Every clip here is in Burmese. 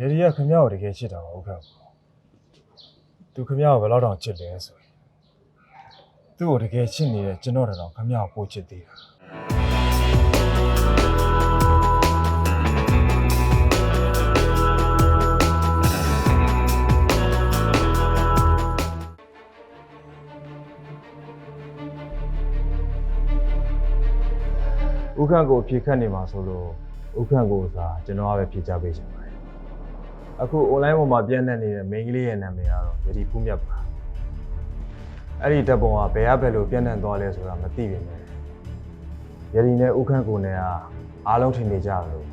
ရေဒီကခမရကိုတကယ်ချစ်တာပါဟုတ်ကဲ့သူခမရကိုဘယ်တော့တောင်ချစ်လဲဆိုရင်သူ့ကိုတကယ်ချစ်နေတဲ့ကျွန်တော်တောင်ခမရကိုပိုချစ်သေးတာဥခန့်ကိုဖြေခတ်နေမှာဆိုလို့ဥခန့်ကိုသာကျွန်တော်ကပဲဖြေချပေးချင်ပါတယ် အခု online ပေါ်မှာပြန့်နှံ့နေတဲ့ main ကလေးရဲ့နာမည်ကတော့ယတိဖူးမြတ်ပါအဲ့ဒီတပ်ပုံကဘယ်အဘယ်လိုပြန့်နှံ့သွားလဲဆိုတာမသိပါနဲ့ယတိနဲ့ဥခန့်ကိုနဲ့ကအားလုံးထင်နေကြလို့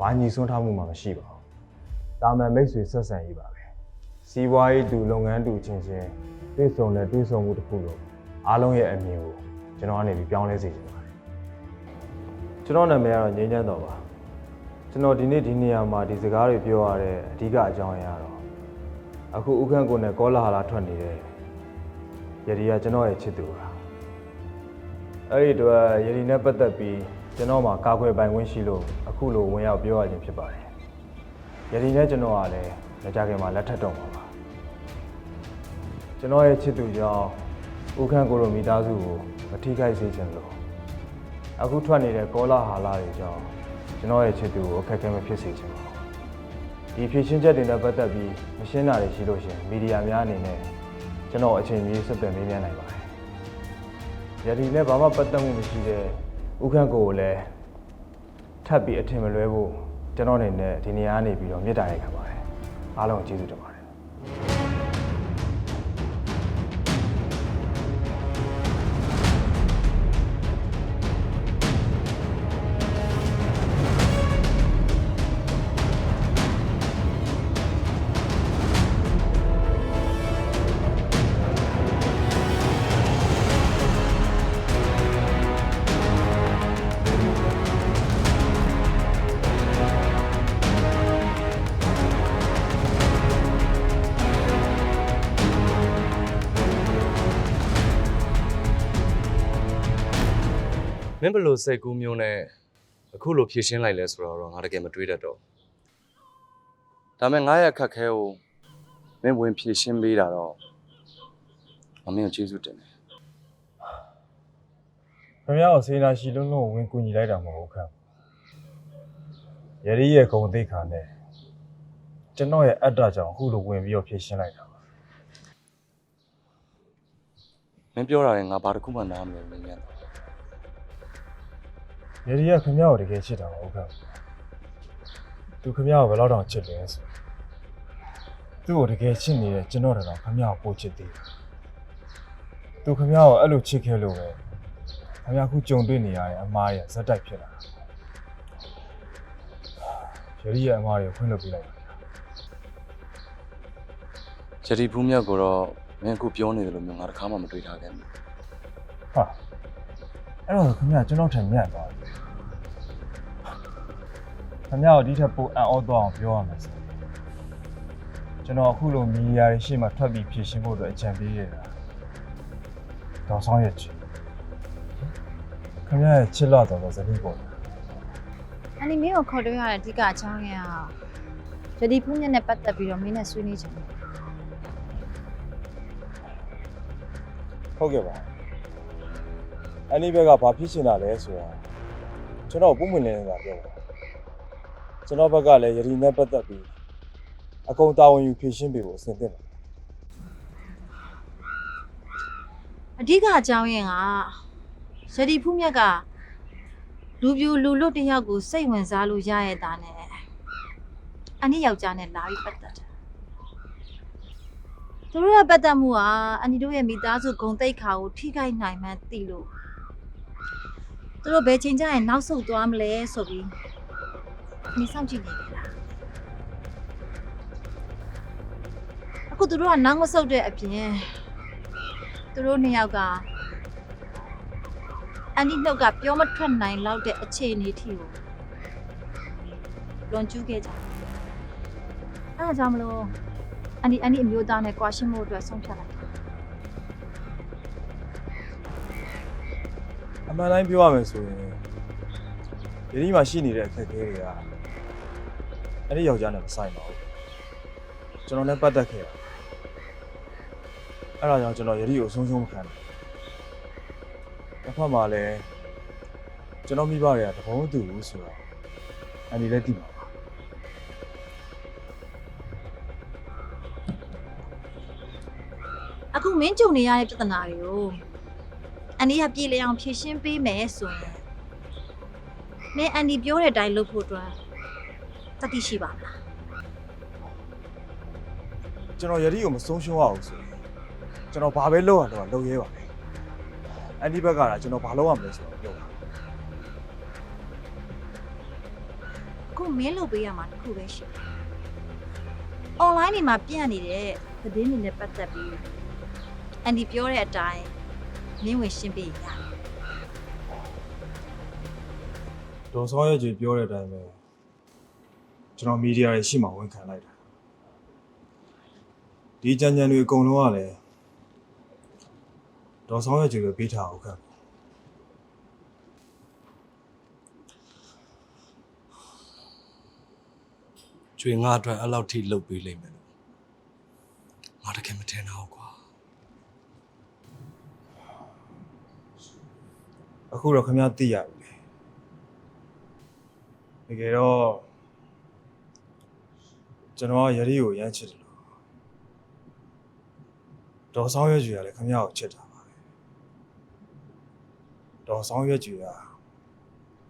ဘာညီဆွန်းထားမှုမှမရှိပါဘူးတာမန်မိတ်ဆွေဆက်ဆံရေးပါပဲစီးပွားရေးတူလုပ်ငန်းတူချင်းချင်းတွေ့ဆုံတဲ့တွေ့ဆုံမှုတစ်ခုလို့အားလုံးရဲ့အမြင်ကိုကျွန်တော်ကနေပြီးပြောင်းလဲစေချင်ပါတယ်ကျွန်တော်နာမည်ကတော့ငြိမ်းချမ်းတော်ပါ ကျွန်တော်ဒီနေ့ဒီနေရာမှာဒီစကားတွေပြောရတဲ့အဓိကအကြောင်းအရာတော့အခုဥက္ကန့်ကိုနဲ့ကောလာဟာလာထွက်နေတဲ့ယရီကကျွန်တော်ရဲ့ချစ်သူပါအဲ့ဒီတော့ယရီနဲ့ပတ်သက်ပြီးကျွန်တော်မှာကာကွယ်ပိုင်ခွင့်ရှိလို့အခုလိုဝင်ရောက်ပြောရခြင်းဖြစ်ပါတယ်ယရီနဲ့ကျွန်တော်ကလည်းမကြခင်မှာလက်ထပ်တော့မှာပါကျွန်တော်ရဲ့ချစ်သူကြောင့်ဥက္ကန့်ကိုလိုမိသားစုကိုမထိခိုက်စေချင်လို့အခုထွက်နေတဲ့ကောလာဟာလာတွေကြောင့် ကျွန်တော်ရဲ့ချစ်သူကိုအခက်အခဲမဖြစ်စေချင်ပါဘူးဒီဖြည့်ရှင်းချက်တွေနဲ့ပတ်သက်ပြီးမရှင်းတာတွေရှိလို့ရှရင်မီဒီယာများအနေနဲ့ကျွန်တော်အချိန်ကြီးဆက်သွယ်မေးမြန်းနိုင်ပါတယ်ယတိနဲ့ဘာမှပတ်သက်မှုမရှိတဲ့ဥခန့်ကိုကိုလည်းထပ်ပြီးအထင်မလွဲဖို့ကျွန်တော်အနေနဲ့ဒီနေရာကနေပြီးတော့မြစ်တာရိုက်ခံပါတယ်အားလုံးကိုကျေးဇူးတင်ပါတယ် င်းဘယ်လိုစိတ်ကူးမျိုးနဲ့အခုလိုဖြည့်ရှင်းလိုက်လဲဆိုတော့ငါတကယ်မတွေးတတ်တော့ဒါပေမဲ့ငါရဲ့အခက်ခဲကိုမင်းဝင်ဖြည့်ရှင်းပေးတာတော့ငါမင်းကိုကျေးဇူးတင်တယ်ခင်ဗျားကိုစေနာရှိလုံးလုံးဝင်ကူညီလိုက်တာမဟုတ်ဘူးခန့်ယရီရဲ့ဂုံသိက္ခာနဲ့ကျွန်တော်ရဲ့အတ္တကြောင့်အခုလိုဝင်ပြီးတော့ဖြည့်ရှင်းလိုက်တာပါမင်းပြောတာလည်းငါဘာတစ်ခုမှနားမလည်မင်းမြ န်တော့ယရီကခင်ဗျားကိုတကယ်ချစ်တာမဟုတ်ခန့်သူခင်ဗျားကိုဘယ်တော့တောင်ချစ်လဲဆိုသူ့ကိုတကယ်ချစ်နေတဲ့ကျွန်တော်တောင်ခင်ဗျားကိုပို့ချစ်သေးတယ်သူခင်ဗျားကိုအဲ့လိုချစ်ခဲ့လို့ပဲခင်ဗျားအခုကြုံတွေ့နေရတဲ့အမားရဲ့ဇက်တိုက်ဖြစ်လာတာယရီရဲ့အမားတွေကိုဖွင့်လို့ပြလိုက်ပါယတိဖူးမြတ်ကိုတော့မင်းအခုပြောနေတယ်လို့မျိုးငါတစ်ခါမှမတွေးထားခဲ့ဘူးဟာ အဲ့တော့ခင်ဗျာကျွန်တော်ထင်မြတ်သွားပြီခင်ဗျာကိုဒီထက်ပိုအံ့ဩသွားအောင်ပြောရမယ်ဆိုကျွန်တော်အခုလိုမီဒီယာတွေရှေ့မှာထွက်ပြီးဖြည့်ရှင်းဖို့အတွက်အကြံပေးရတာဒေါ်ဆောင်ရဲ့ချစ်ခင်ဗျာရဲ့ချစ်လာတော်တော်ဇနီးပေါ့အနီမင်းကိုခေါ်တွေ့ရတဲ့အဓိကအကြောင်းရင်းကယတိဖူးညက်နဲ့ပတ်သက်ပြီးတော့မင်းနဲ့ဆွေးနွေးချင်တယ်ဟုတ်ကဲ့ပါ အန်ဒီဘက်ကဘာဖြစ်ချင်တာလဲဆိုတာကျွန်တော်ပုံမှန်နေနေတာပြောပါကျွန်တော်ဘက်ကလည်းယတိနဲ့ပတ်သက်ပြီးအကုန်တာဝန်ယူဖြည့်ရှင်းပေးဖို့အဆင်သင့်ပါအဓိကအကြောင်းရင်းကယတိဖူးညက်ကလူပြူလူလွတ်တစ်ယောက်ကိုစိတ်ဝင်စားလို့ရရတာနဲ့အနီယောက်ျားနဲ့လာပြီးပတ်သက်တယ်သူတို့ရဲ့ပတ်သက်မှုကအနီတို့ရဲ့မိသားစုဂုံတိတ်ခါကိုထိခိုက်နိုင်မှန်းသိလို့ သူတို့ဘယ်ချိန်ကျရင်နောက်ဆုတ်သွားမလဲဆိုပြီးနေစောင့်ကြည့်နေကြတာအခုသူတို့ကနောက်မဆုတ်တဲ့အပြင်သူတို့နှစ်ယောက်ကအန်ဒီနှုတ်ကပြောမထွက်နိုင်လောက်တဲ့အခြေအနေထိကိုလွန်ကျူးခဲ့ကြတယ်။အဲဒါကြောင့်မလို့အန်ဒီအန်ဒီအမျိုးသားနဲ့ကွာရှင်းမှုအတွက်ဆုံးဖြတ်လိုက် အမှန်တိုင်းပြောရမယ်ဆိုရင်ယတိမှာရှိနေတဲ့အခက်အခဲတွေကအဲ့ဒီယောက်ျားနဲ့မဆိုင်ပါဘူးကျွန်တော်လည်းပတ်သက်ခဲ့တာအဲ့ဒါကြောင့်ကျွန်တော်ယတိကိုအဆုံးရှုံးမခံဘူးတစ်ဖက်မှာလည်းကျွန်တော်မိဘတွေကတဘောမတူဘူးဆိုတော့အန်ဒီလည်းသိမှာပါအခုမင်းကြုံနေရတဲ့ပြဿနာတွေကို အန်ဒီကပြေလည်အောင်ဖြေရှင်းပေးမယ်ဆိုရင်မင်းအန်ဒီပြောတဲ့အတိုင်းလုပ်ဖို့အတွက်တတိရှိပါမလားကျွန်တော်ယတိကိုမဆုံးရှုံးရအောင်ဆိုရင်ကျွန်တော်ဘာပဲလုပ်ရတော့လုပ်ရဲပါမယ်အန်ဒီဘက်ကလည်းကျွန်တော်ဘာလုပ်ရမလဲဆိုတော့ပြောပါအခုမင်းလုပ်ပေးရမှာတစ်ခုပဲရှိတယ်။ online တွေမှာပြန့်နေတဲ့သတင်းတွေနဲ့ပတ်သက်ပြီးအန်ဒီပြောတဲ့အတိုင်း မင်းဝင်ရှင်းပေးရတယ်ဒေါ်စောရဲ့ကြီးပြောတဲ့အတိုင်းပဲကျွန်တော်မီဒီယာတွေရှိမှဝန်ခံလိုက်တာဒီကြံကြံတွေအကုန်လုံးကလည်းဒေါ်စောရဲ့ကြီးပဲပေးထားအောင်ခံကျွေငါအတွက်အဲ့လောက်ထိလှုပ်ပေးလိမ့်မယ်လို့ငါတကယ်မထင်တော့ကွာ အခုတော့ခင်ဗျားသိရပြီလေတကယ်တော့ကျွန်တော်ကယတိကိုရမ်းချစ်တယ်လို့ဒေါ်ဆောင်ရွက်ကြီးကလည်းခင်ဗျားကိုချစ်တာပါပဲဒေါ်ဆောင်ရွက်ကြီးက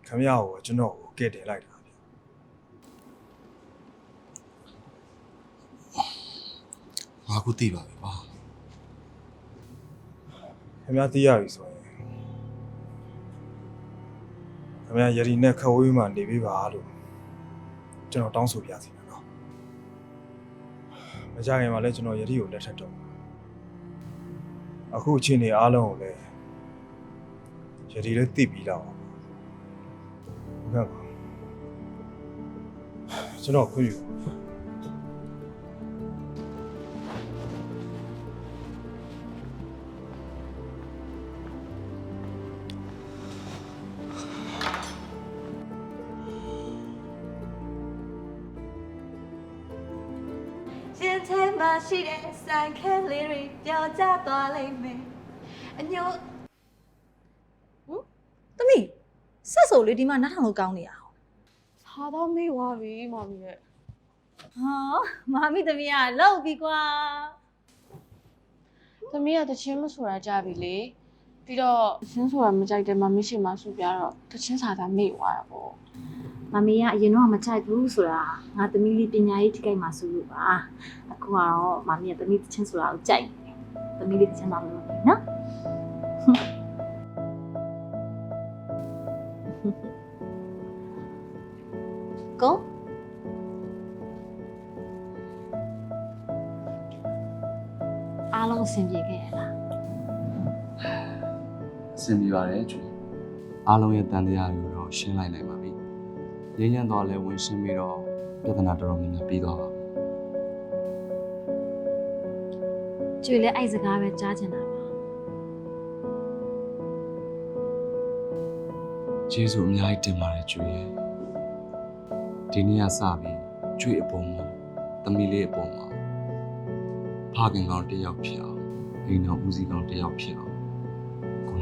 ခင်ဗျားကိုကျွန်တော်ကိုကဲ့တင်လိုက်တာဗျငါခုသိပါပြီကွာခင်ဗျားသိရပြီဆို ခင်ဗျားယတိနဲ့ခဝေးမှနေပြီးပါလို့ကျွန်တော်တောင်းဆိုပြစီမယ်နော်မကြခင်မှာလည်းကျွန်တော်ယတိကိုလက်ထပ်တော့အခုအချိန်နေအားလုံးကိုလည်းယတိလည်းသိပြီးတော့ဟုတ်ကဲ့ပါကျွန်တော်ခွင့်ယူပါ။ မှာရှိတဲ့ဆိုင်ခဲလေးတွေပျော်ကျသွားလိမ့်မယ်။အညို့သမီးဆက်ဆိုလေဒီမှာနားထောင်လို့ကောင်းနေရအောင်ဟာတော့မေ့သွားပြီမမီရဲ့ဟောမာမီသမီးကလောက်ပြီကွာ။သမီးကတချင်းမဆိုတာကြပြီလေ။ ပြီးတော့တချင်းဆိုတာမကြိုက်တယ်မမီရှိမှဆူပြတော့တချင်းစာသားမေ့သွားတာပေါ့မမီကအရင်တော့မချိုက်ဘူးဆိုတာငါသမီးလေးပညာရေးထိခိုက်မှဆိုလို့ပါအခုကတော့မမီကသမီးတစ်ချင်းဆိုတာကိုကြိုက်တယ်သမီးလေးတစ်ချင်းမှမလုပ်ဘူးနော်ကိုအားလုံးအဆင်ပြေခဲ့ရလားအဆ င်ပြေပါတယ်ကျွေအားလုံးရဲ့တန်တရားတွေကိုတော့ရှင်းလိုက်နိုင်ပါပြီရင်းညံ့တော့လဲဝင်ရှင်းပြီးတော့ပြဿနာတော်တော်များများပြီးသွားပါပြီကျွေလည်းအဲ့စကားပဲကြားချင်တာပါကျေးဇူးအများကြီးတင်ပါတယ်ကျွေရဲ့ဒီနေ့ကစပြီးကျွေအပေါ်မှာသမီးလေးအပေါ်မှာဖခင်ကောင်တစ်ယောက်ဖြစ်အောင်အိမ်တော်ဦးစီးကောင်တစ်ယောက်ဖြစ်အောင်ကို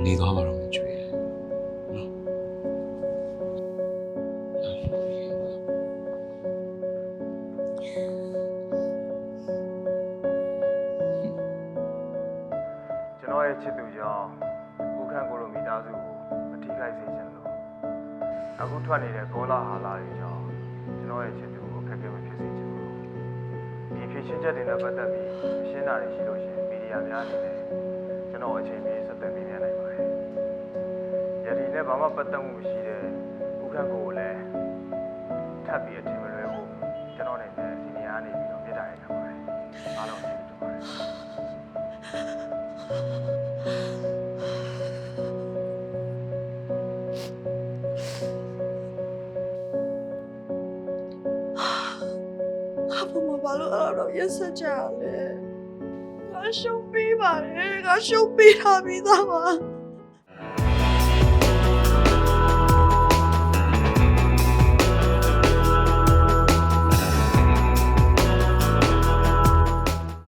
နေသွားပါတော့မယ်ကျွေရဲ့နော်ကျွန်တော်ရဲ့ချစ်သူကြောင့်ဦးခန့်ကိုလိုမိသားစုကိုမထိခိုက်စေချင်လို့အခုထွက်နေတဲ့ကောလာဟာလာတွေကြောင့်ကျွန်တော်ရဲ့ချစ်သူကိုခက်ခဲမဖြစ်စေချင်ဘူးဒီဖြည့်ရှင်းချက်တွေနဲ့ပတ်သက်ပြီးရှင်းတာတွေရှိလို့ရှိရင်မီဒီယာများအနေနဲ့ကျွန်တော်အချိန်ပြည့်ဆက်သွယ်ပေးနိုင်ပါတ ယ်ယဒီနဲ့ဘာမှပတ်သက်မှုမရှိတဲ့ဦးခန့်ကိုကိုလည်းထပ်ပြီးအထင်မလွဲဘူးကျွန်တော်အနေနဲ့ဒီနေရာနေပြီးတော့ပြစ်တာရခံပါတယ်အားလုံးကျေးဇူးတင်ပါတယ်ဟာဘမဘာလို့အဲ့တော့ရက်ဆက်ကြရလဲငါရှုံးပေးပါလေငါရှုံးပေးထားပြီးသားပါ